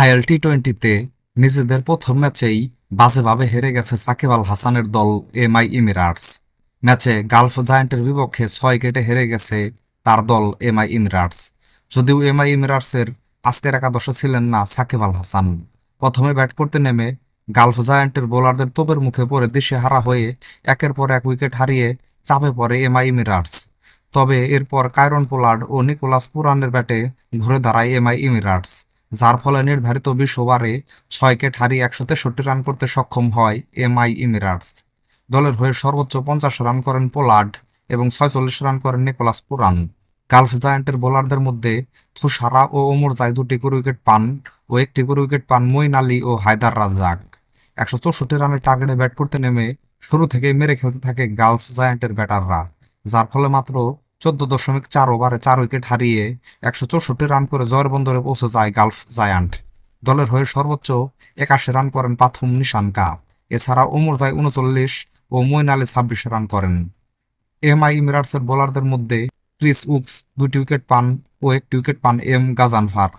IL টি টোয়েন্টিতে নিজেদের প্রথম ম্যাচেই বাজেভাবে হেরে গেছে সাকিব আল হাসানের দল এমআই ইমিরাটস। ম্যাচে গালফ জায়ান্টের বিপক্ষে ছয় কেটে হেরে গেছে তার দল এমআই ইমিরাটস। যদিও এমআই ইমিরাটসের আজকের একাদশে ছিলেন না সাকিব আল হাসান। প্রথমে ব্যাট করতে নেমে গালফ জায়ান্টের বোলারদের তোপের মুখে পড়ে দেশে হারা হয়ে একের পর এক উইকেট হারিয়ে চাপে পড়ে এমআই ইমিরাটস। তবে এরপর কায়রন পোলার্ড ও নিকোলাস পুরানের ব্যাটে ঘুরে দাঁড়ায় এমআই ইমিরাটস। যার ফলে নির্ধারিত বিশ ওভারে ছয় কেট হারিয়ে একশো তেষট্টি রান করতে সক্ষম হয় এমআই ইমিরাটস। দলের হয়ে সর্বোচ্চ পঞ্চাশ রান করেন পোলার্ড এবং ছয়চল্লিশ রান করেন নিকোলাস পুরান। গালফ জায়ান্টের বোলারদের মধ্যে থুসারা ও ওমর জাই দুটি করে উইকেট পান ও একটি করে উইকেট পান মইন আলী ও হায়দার রাজ্জাক। একশো চৌষট্টি রানের টার্গেটে ব্যাট করতে নেমে শুরু থেকেই মেরে খেলতে থাকে গালফ জায়ান্টের ব্যাটাররা, যার ফলে মাত্র চোদ্দ দশমিক চার ওভারে চার উইকেট হারিয়ে একশো চৌষট্টি রান করে জয়ের বন্দরে পৌঁছে যায় গালফ জায়ান্ট। দলের হয়ে সর্বোচ্চ একাশি রান করেন পাথুম নিশান কাপ। এছাড়া ওমর জাই উনচল্লিশ ও মইন আলী ছাব্বিশ রান করেন। এম আই ইমিরাটসের বোলারদের মধ্যে ক্রিস উকস দুটি উইকেট পান ও একটি উইকেট পান এম গাজানফার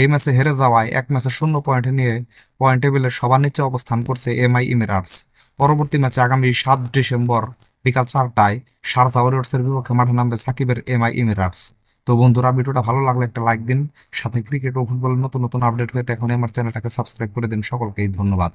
এই ম্যাচে হেরে যাওয়ায় এক ম্যাচে শূন্য পয়েন্টে নিয়ে পয়েন্ট টেবিলের সবার নিচে অবস্থান করছে এম আই ইমিরাটস। পরবর্তী ম্যাচে আগামী সাত ডিসেম্বর বিকাল চারটায় শারজা ওয়ারিয়র্সের বিপক্ষে মাঠে নামবে সাকিবের এমআই ইমিরাটস তো বন্ধুরা, ভিডিওটা ভালো লাগলে একটা লাইক দিন, সাথে ক্রিকেট ও ফুটবলের নতুন নতুন আপডেট হয়ে এখন আমার চ্যানেলটাকে সাবস্ক্রাইব করে দিন। সকলকেই ধন্যবাদ।